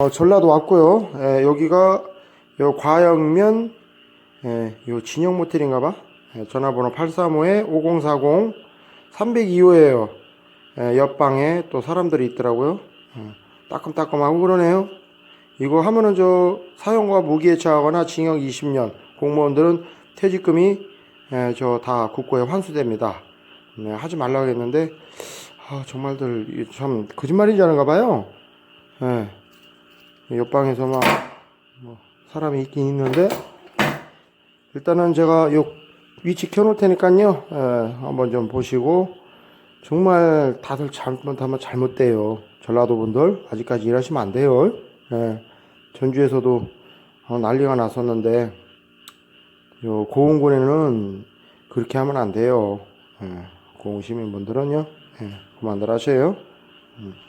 어, 전라도 왔고요. 예, 여기가 요 과영면 예, 요 진영 모텔인가 봐. 예, 전화번호 835-5040 302호예요. 예, 옆방에 또 사람들이 있더라고요. 예, 따끔따끔하고 그러네요. 이거 하면은 저 사형과 무기해체하거나 징역 20년 공무원들은 퇴직금이 예, 저다 국고에 환수됩니다. 네, 하지 말라고 했는데 아, 정말들 이참 거짓말이지 않은가 봐요. 예. 옆방에서 막, 뭐, 사람이 있긴 있는데, 일단은 제가 요 위치 켜놓을 테니까요, 예, 한번 좀 보시고, 정말 다들 잘못하면 잘못돼요. 전라도 분들, 아직까지 일하시면 안 돼요. 예, 전주에서도 어, 난리가 났었는데, 요 고흥군에는 그렇게 하면 안 돼요. 예, 고흥 시민분들은요, 예, 그만들 하세요. 음.